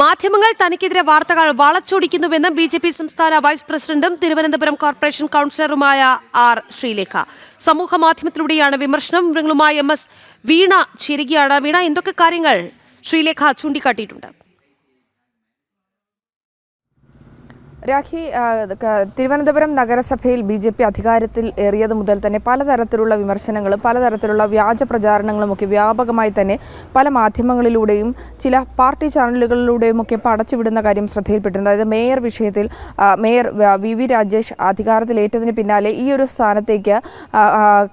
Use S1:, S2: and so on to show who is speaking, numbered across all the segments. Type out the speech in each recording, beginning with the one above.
S1: മാധ്യമങ്ങൾ തനിക്കെതിരെ വാർത്തകൾ വളച്ചൊടിക്കുന്നുവെന്ന് ബി ജെ പി സംസ്ഥാന വൈസ് പ്രസിഡന്റും തിരുവനന്തപുരം കോർപ്പറേഷൻ കൗൺസിലറുമായ ആർ ശ്രീലേഖ. സമൂഹ മാധ്യമത്തിലൂടെയാണ് വിമർശനം. വിവരങ്ങളുമായി എം എസ് വീണ ചേരുകയാണ്. വീണ എന്തൊക്കെ കാര്യങ്ങൾ ശ്രീലേഖ ചൂണ്ടിക്കാട്ടിയിട്ടുണ്ട്?
S2: രാഖി തിരുവനന്തപുരം നഗരസഭയിൽ ബി ജെ പി അധികാരത്തിൽ ഏറിയത് മുതൽ തന്നെ പലതരത്തിലുള്ള വിമർശനങ്ങളും പലതരത്തിലുള്ള വ്യാജ പ്രചാരണങ്ങളും ഒക്കെ വ്യാപകമായി തന്നെ പല മാധ്യമങ്ങളിലൂടെയും ചില പാർട്ടി ചാനലുകളിലൂടെയും ഒക്കെ പടച്ചുവിടുന്ന കാര്യം ശ്രദ്ധയിൽപ്പെട്ടിരുന്നു അതായത് മേയർ വിഷയത്തിൽ മേയർ വ- വി രാജേഷ് അധികാരത്തിലേറ്റതിന് പിന്നാലെ ഈ ഒരു സ്ഥാനത്തേക്ക്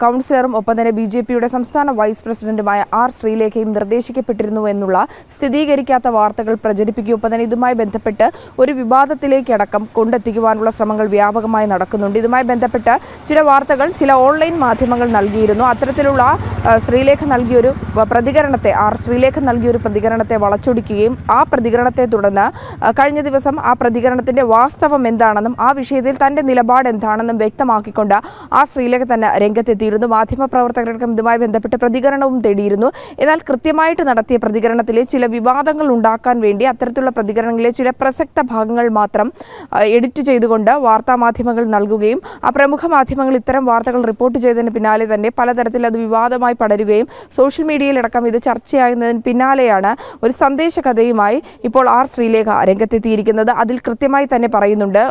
S2: കൗൺസിലറും ഒപ്പം തന്നെ ബി ജെ പിയുടെ സംസ്ഥാന വൈസ് പ്രസിഡന്റുമായ ആർ ശ്രീലേഖയും നിർദ്ദേശിക്കപ്പെട്ടിരുന്നു എന്നുള്ള സ്ഥിരീകരിക്കാത്ത വാർത്തകൾ പ്രചരിപ്പിക്കുകയും ഒപ്പം തന്നെ ഇതുമായി ബന്ധപ്പെട്ട് ഒരു വിവാദത്തിലേക്കടക്കം കൊണ്ടെത്തിക്കുവാനുള്ള ശ്രമങ്ങൾ വ്യാപകമായി നടക്കുന്നുണ്ട്. ഇതുമായി ബന്ധപ്പെട്ട് ചില വാർത്തകൾ ചില ഓൺലൈൻ മാധ്യമങ്ങൾ നൽകിയിരുന്നു. അത്തരത്തിലുള്ള ശ്രീലേഖ നൽകിയൊരു പ്രതികരണത്തെ ആർ ശ്രീലേഖ നൽകിയൊരു പ്രതികരണത്തെ വളച്ചൊടിക്കുകയും ആ പ്രതികരണത്തെ തുടർന്ന് കഴിഞ്ഞ ദിവസം ആ പ്രതികരണത്തിന്റെ വാസ്തവം എന്താണെന്നും ആ വിഷയത്തിൽ തന്റെ നിലപാട് എന്താണെന്നും വ്യക്തമാക്കിക്കൊണ്ട് ആ ശ്രീലേഖ തന്നെ രംഗത്തെത്തിയിരുന്നു. മാധ്യമപ്രവർത്തകർക്കും ഇതുമായി ബന്ധപ്പെട്ട് പ്രതികരണവും തേടിയിരുന്നു. എന്നാൽ കൃത്യമായിട്ട് നടത്തിയ പ്രതികരണത്തിലെ ചില വിവാദങ്ങൾ ഉണ്ടാക്കാൻ വേണ്ടി അത്തരത്തിലുള്ള പ്രതികരണങ്ങളിലെ ചില പ്രസക്ത ഭാഗങ്ങൾ മാത്രം എഡിറ്റ് ചെയ്തുകൊണ്ട് വാർത്താ മാധ്യമങ്ങൾ നൽകുകയും ആ പ്രമുഖ മാധ്യമങ്ങൾ ഇത്തരം വാർത്തകൾ റിപ്പോർട്ട് ചെയ്തതിന് പിന്നാലെ തന്നെ പലതരത്തിൽ അത് വിവാദമായി പടരുകയും സോഷ്യൽ മീഡിയയിലടക്കം ഇത് ചർച്ചയാകുന്നതിന് പിന്നാലെയാണ് ഒരു സന്ദേശ കഥയുമായി ഇപ്പോൾ ആർ ശ്രീലേഖ രംഗത്തെത്തിയിരിക്കുന്നത്. അതിൽ കൃത്യമായി തന്നെ പറയുന്നുണ്ട്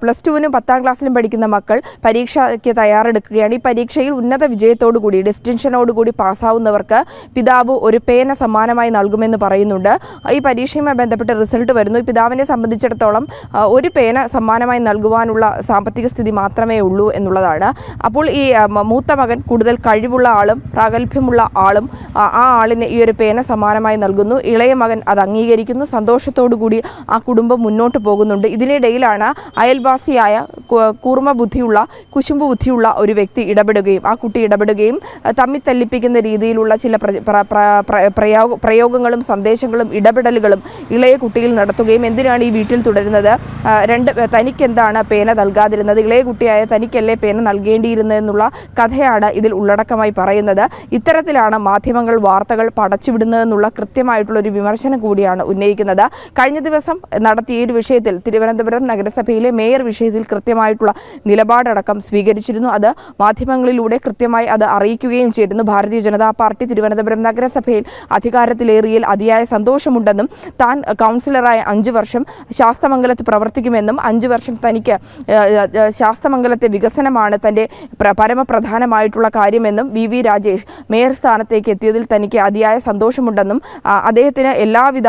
S2: പ്ലസ് ടുവിനും പത്താം ക്ലാസ്സിലും പഠിക്കുന്ന മക്കൾ പരീക്ഷയ്ക്ക് തയ്യാറെടുക്കുകയാണ്. ഈ പരീക്ഷയിൽ ഉന്നത വിജയത്തോടുകൂടി ഡിസ്റ്റിൻഷനോടുകൂടി പാസ്സാവുന്നവർക്ക് പിതാവ് ഒരു പേന സമ്മാനമായി നൽകുമെന്ന് പറയുന്നുണ്ട്. ഈ പരീക്ഷയുമായി ബന്ധപ്പെട്ട റിസൾട്ട് വരുന്നു. പിതാവിനെ സംബന്ധിച്ചിടത്തോളം ഒരു പേന സമ്മാനമായി നൽകുവാനുള്ള സാമ്പത്തിക സ്ഥിതി മാത്രമേ ഉള്ളൂ എന്നുള്ളതാണ്. അപ്പോൾ ഈ മൂത്ത മകൻ കൂടുതൽ കഴിവുള്ള ആളും പ്രാഗൽഭ്യമുള്ള ആളും ആ ആളിന് ഈ ഒരു പേന സമ്മാനമായി നൽകുന്നു. ഇളയ മകൻ അത് അംഗീകരിക്കുന്നു. സന്തോഷത്തോടു കൂടി ആ കുടുംബം മുന്നോട്ട് പോകുന്നുണ്ട്. ഇതിനിടയിലാണ് അയൽവാസിയായ കൂർമ്മ ബുദ്ധിയുള്ള കുശുമ്പ് ബുദ്ധിയുള്ള ഒരു വ്യക്തി ഇടപെടുകയും ആ കുട്ടി ഇടപെടുകയും തമ്മിൽ തല്ലിപ്പിക്കുന്ന രീതിയിലുള്ള ചില പ്ര- പ്ര- പ്ര- പ്ര- പ്രയോഗങ്ങളും സന്ദേശങ്ങളും ഇടപെടലുകളും ഇളയ കുട്ടിയിൽ നടത്തുകയും എന്തിനാണ് ഈ വീട്ടിൽ തുടരുന്നത്? രണ്ട് തനിക്കെന്താണ് പേന നൽകാതിരുന്നത്? ഇളയ കുട്ടിയായ തനിക്കല്ലേ പേന നൽകേണ്ടിയിരുന്നതെന്നുള്ള കഥയാണ് ഇതിൽ ഉള്ളടക്കമായി പറയുന്നത്. ഇത്തരത്തിലാണ് മാധ്യമങ്ങൾ വാർത്തകൾ പടച്ചുവിടുന്നതെന്നുള്ള കൃത്യമായിട്ടുള്ള ഒരു വിമർശനം കൂടിയാണ് ഉന്നയിക്കുന്നത്. കഴിഞ്ഞ ദിവസം നടത്തിയ ഒരു വിഷയത്തിൽ തിരുവനന്തപുരം നഗരസഭയിലെ മേയർ വിഷയത്തിൽ കൃത്യമായിട്ടുള്ള നിലപാടടക്കം സ്വീകരിച്ചിരുന്നു. അത് മാധ്യമങ്ങളിലൂടെ കൃത്യമായി അത് അറിയിക്കുകയും ചെയ്തിരുന്നു. ഭാരതീയ ജനതാ പാർട്ടി തിരുവനന്തപുരം നഗരസഭയിൽ അധികാരത്തിലേറിയതിൽ അതിയായ സന്തോഷമുണ്ടെന്നും താൻ കൗൺസിലറായ അഞ്ചു വർഷം ശാസ്തമംഗലത്ത് പ്രവർത്തിക്കുമെന്നും അഞ്ചു വർഷം തനിക്ക് ശാസ്തമംഗലത്തെ വികസനമാണ് തന്റെ പരമപ്രധാനമായിട്ടുള്ള കാര്യമെന്നും വി വി രാജേഷ് മേയർ സ്ഥാനത്തേക്ക് എത്തിയതിൽ തനിക്ക് അതിയായ സന്തോഷമുണ്ടെന്നും അദ്ദേഹത്തിന് എല്ലാവിധ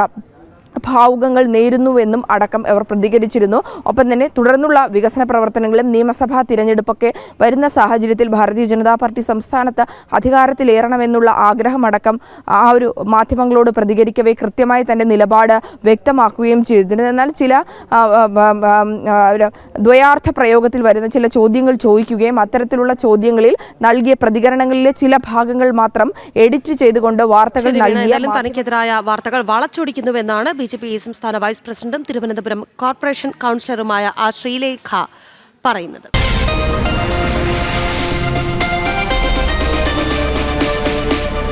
S2: ഭാവുകങ്ങൾ നേരുന്നുവെന്നും അടക്കം അവർ പ്രതികരിച്ചിരുന്നു. ഒപ്പം തന്നെ തുടർന്നുള്ള വികസന പ്രവർത്തനങ്ങളും നിയമസഭാ തിരഞ്ഞെടുപ്പൊക്കെ വരുന്ന സാഹചര്യത്തിൽ ഭാരതീയ ജനതാ പാർട്ടി സംസ്ഥാനത്ത് അധികാരത്തിലേറണമെന്നുള്ള ആഗ്രഹമടക്കം ആ ഒരു മാധ്യമങ്ങളോട് പ്രതികരിക്കവേ കൃത്യമായി തന്നെ നിലപാട് വ്യക്തമാക്കുകയും ചെയ്തിരുന്നു. എന്നാൽ ചില ദ്വയാർത്ഥ പ്രയോഗത്തിൽ വരുന്ന ചില ചോദ്യങ്ങൾ ചോദിക്കുകയും അത്തരത്തിലുള്ള ചോദ്യങ്ങളിൽ നൽകിയ പ്രതികരണങ്ങളിലെ ചില ഭാഗങ്ങൾ മാത്രം എഡിറ്റ് ചെയ്തുകൊണ്ട് വാർത്തകൾ നൽകിയ
S1: തനിക്കെതിരായ വാർത്തകൾ വളച്ചൊടിക്കുന്നുവെന്നാണ് ബി ജെ പി സംസ്ഥാന വൈസ് പ്രസിഡന്റും തിരുവനന്തപുരം കോർപ്പറേഷൻ കൗൺസിലറുമായ ആ ശ്രീലേഖ പറയുന്നത്.